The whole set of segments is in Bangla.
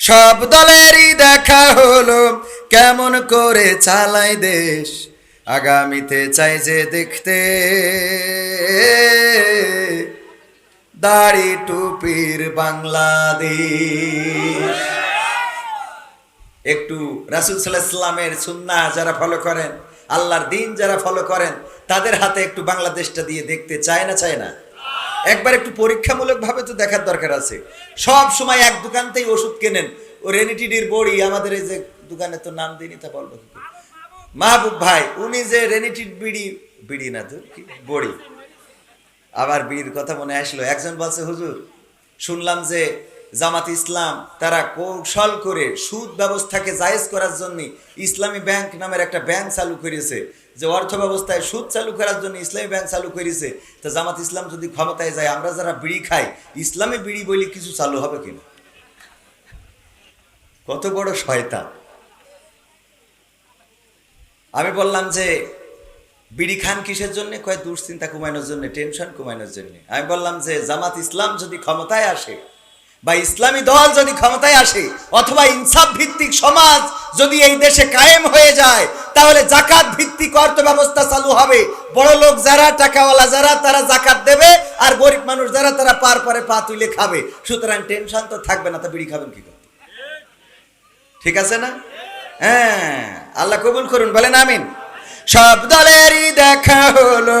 সব দলেরই দেখা হলো, কেমন করে চালাই দেশ। আগামীতে চাই যে দেখতে দাড়ি টুপির বাংলাদেশ। একটু রাসুল সাল্লাহ ইসলামের সুন্না যারা ফলো করেন, আল্লাহর দিন যারা ফলো করেন, তাদের হাতে একটু বাংলাদেশটা দিয়ে দেখতে চায় না চায় না? একবার একটু পরীক্ষামূলকভাবে তো দেখার দরকার আছে। সব সময় এক দোকানতেই ওষুধ কেনেন। ও রেনিটিডির বড়ি, আমাদের এই যে দোকানে তো নাম দিইনি, তা বলব মাহবুব ভাই, উনি যে রেনিটিড বিড়ি বিড়ি না তো, কি? বড়ি। আবার বিড়ির কথা মনে আসলো। একজন বলছে, হুজুর, শুনলাম যে জামাত ইসলাম তারা কৌশল করে সুদ ব্যবস্থাকে জায়েজ করার জন্য ইসলামী ব্যাংক নামের একটা ব্যাংক চালু করেছে। যে অর্থ ব্যবস্থায় সুদ চালু করার জন্য ইসলামী ব্যাংক চালু করেছে। তা জামাত ইসলাম যদি ক্ষমতায় যায়, আমরা যারা বিড়ি খাই, ইসলামী বিড়ি বলি কিছু চালু হবে কিনা? কত বড় শয়তান। আমি বললাম যে, বিড়ি খান কিসের জন্য? কয়, দুশ্চিন্তা কমানোর জন্য, টেনশন কমানোর জন্য। আমি বললাম যে, জামাত ইসলাম যদি ক্ষমতায় আসে বা ইসলামী দল যদি ক্ষমতায় আসে অথবা ইনসাফ ভিত্তিক সমাজ যদি এই দেশে কায়েম হয়ে যায়, তাহলে জাকাত ভিত্তিক অর্থ ব্যবস্থা চালু হবে। বড় লোক যারা টাকাওয়ালা যারা, তারা জাকাত দেবে আর গরিব মানুষ যারা, তারা পার পরে পা তুলে খাবে। সুতরাং টেনশন তো থাকবে না, তা বিড়ি খাবেন কি করে? ঠিক আছে না? হ্যাঁ আল্লাহ কবুল করুন, বলেন আমিন। সব দলেরই দেখা হলো।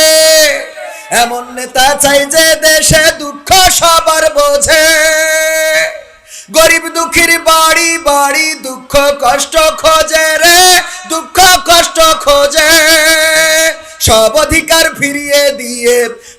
এমন নেতা চাই যে দেশে দুঃখ সবার বোঝে। গরিব দুঃখীর বাড়ি বাড়ি দুঃখ কষ্ট খোঁজে রে, দুঃখ কষ্ট খোঁজে। সব অধিকার ফিরিয়ে দিয়ে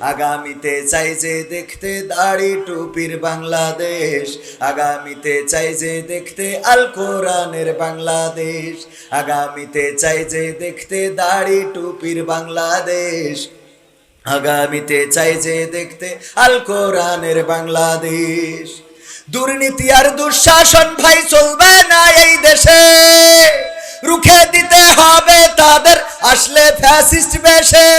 আগামীতে চাই যে দেখতে দাড়ি টুপির বাংলাদেশ। আগামীতে চাই যে দেখতে আল কোরআনের বাংলাদেশ। আগামীতে চাই যে দেখতে দাড়ি টুপির বাংলাদেশ। আগামীতে চাই যে দেখতে আল কোরআনের বাংলাদেশ। দুর্নীতি আর দুঃশাসন ভাই, চলবে না এই দেশে। রুখে দিতে হবে তাদের। আসলে ফ্যাসিস্ট বেশে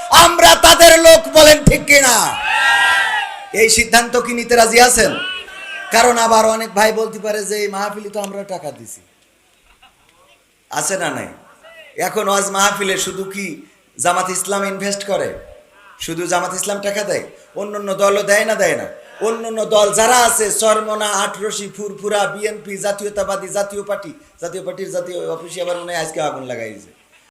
আমরা তাদের লোক বলেন ঠিক কিনা? এই সিদ্ধান্ত কি নিতে রাজি আছেন? কারণ আবার অনেক ভাই বলতে পারে যে এই মাহফিলি তো আমরা টাকা দিছি। আছে না নাই? এখন ওয়াজ মাহফিলে শুধু কি জামাত ইসলাম ইনভেস্ট করে? শুধু জামাত ইসলাম টাকা দেয়? অন্য অন্য দলও দেয় না দেয় না। অন্য অন্য দল যারা আছে চরমনা আটরশি, ফুরফুরা, বিএনপি, জাতীয়তাবাদী, জাতীয় পার্টি। জাতীয় পার্টির জাতীয় অফিসে আবার মনে হয় আজকে আগুন লাগাইছে